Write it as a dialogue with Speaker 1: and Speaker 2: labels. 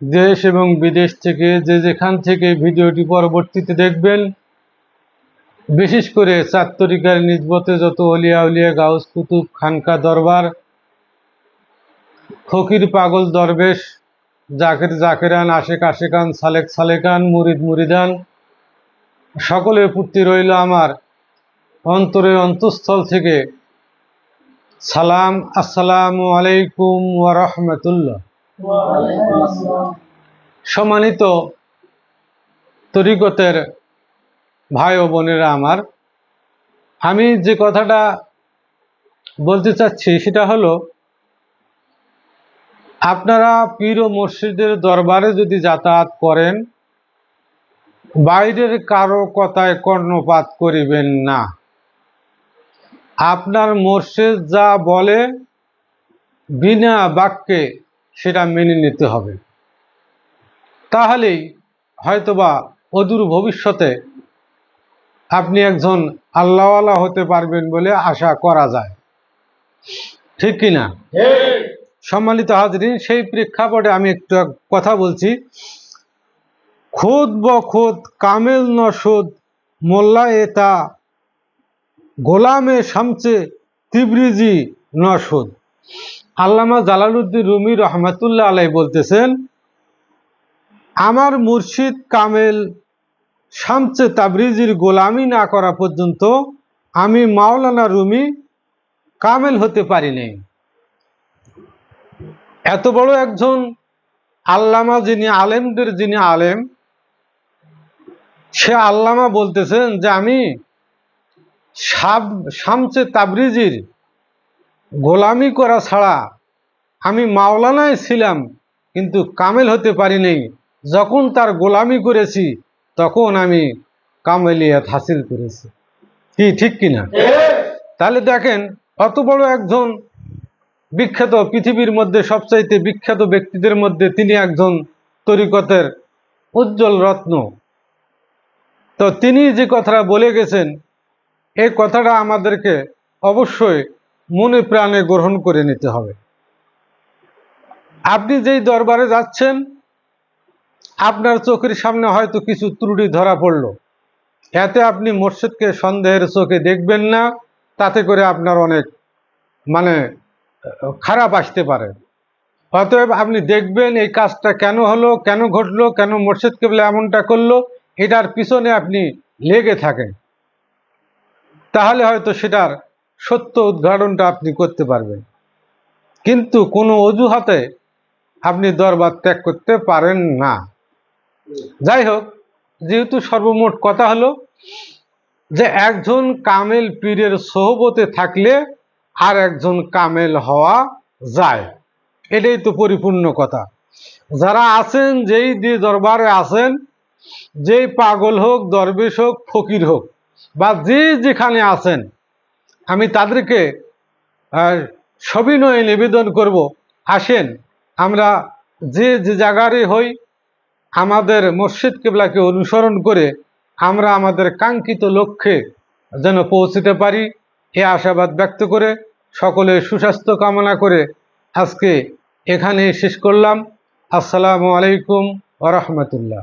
Speaker 1: দেশ এবং বিদেশ থেকে যে যেখান থেকে ভিডিওটি পরবর্তীতে দেখবেন, বিশেষ করে চার তরিকার নিজবতে যত অলিয়া উলিয়া গাউস কুতুব খানকা দরবার, ফকির পাগল দরবেশ, জাকের জাকেরান, আশেক আশেকান, সালেক সালেকান, মুরিদ মুরিদান, সকলের প্রতি রইল আমার অন্তরে অন্তঃস্থল থেকে সালাম, আসসালামু আলাইকুম ওয়া রাহমাতুল্লাহ। সম্মানিত তরিকতের ভাই ও বোনেরা আমার, আমি যে কথাটা বলতে চাচ্ছি সেটা হলো, আপনারা পীর ও মসজিদের দরবারে যদি যাতায়াত করেন, বাইরের কারও কথায় কর্ণপাত করিবেন না। আপনার মসজিদ যা বলে, বিনা বাক্যে সেটা মেনে নিতে হবে। তাহলেই হয়তোবা অদূর ভবিষ্যতে আপনি একজন আল্লাহওয়ালা হতে পারবেন বলে আশা করা যায়। ঠিক কিনা সম্মানিত হাজরিন, সেই প্রেক্ষাপটে আমি একটু এক কথা বলছি। খুদ ব খুদ, কামেল নসুদ মোল্লা এতা গোলামে শামচে তিবরিজি নসুদ আল্লামা জালালউদ্দিন রুমি রহমাতুল্লাহ আলাই বলতেছেন, আমার মুর্শিদ কামেল শামচে তাবরিজির গোলামি না করা পর্যন্ত আমি মাওলানা রুমি কামেল হতে পারি নাই। এত বড় একজন আল্লামা যিনি আলেমদের যিনি আলেম, সে আল্লামা বলতেছেন যে আমি শামচে তাবরিজির গোলামি করা ছাড়া আমি মাওলানায় ছিলাম, কিন্তু কামেল হতে পারি নাই যখন তার গোলামি করেছি, তখন আমি কামেলিয়াত হাসিল করেছি। কি, ঠিক কিনা তাহলে দেখেন, অত বড় একজন বিখ্যাত পৃথিবীর মধ্যে সবচাইতে বিখ্যাত ব্যক্তিদের মধ্যে তিনি একজন তরিকতের উজ্জ্বল রত্ন। তো তিনি যে কথাটা বলে গেছেন এই কথাটা আমাদেরকে অবশ্যই মনে প্রাণে গ্রহণ করে নিতে হবে। আপনি যেই দরবারে যাচ্ছেন, আপনার চোখের সামনে হয়তো কিছু ত্রুটি ধরা পড়ল। এতে আপনি মসজিদকে সন্দেহের চোখে দেখবেন না, তাতে করে আপনার অনেক মানে খারাপ আসতে পারে। অতএব আপনি দেখবেন এই কাজটা কেন হলো, কেন ঘটলো, কেন মোর্শেদ কেবলে এমনটা করল, এটার পিছনে আপনি লেগে থাকেন। তাহলে হয়তো সেটার সত্য উদ্ঘাটনটা আপনি করতে পারবেন। কিন্তু কোনো অজুহাতে আপনি দরবার ত্যাগ করতে পারেন না। যাই হোক, যেহেতু সর্বমোট কথা হলো যে একজন কামেল পীরের সোহবতে থাকলে আর একজন কামেল হওয়া যায়। এটাই তো পরিপূর্ণ কথা। যারা আছেন, যেই দিয়ে দরবারে আছেন, যেই পাগল হোক, দরবেশ হোক, ফকির হোক, বা যে যেখানে আছেন আমি তাদেরকে সবিনয়ে নিবেদন করব। আসেন, আমরা যে যে জায়গারই হই, আমাদের মসজিদ কেবলাকে অনুসরণ করে আমরা আমাদের কাঙ্ক্ষিত লক্ষ্যে যেন পৌঁছতে পারি, এ আশাবাদ ব্যক্ত করে সকলে সুস্বাস্থ্য কামনা করে আজকে এখানে শেষ করলাম। আসসালামু আলাইকুম ওরহমতুল্লাহ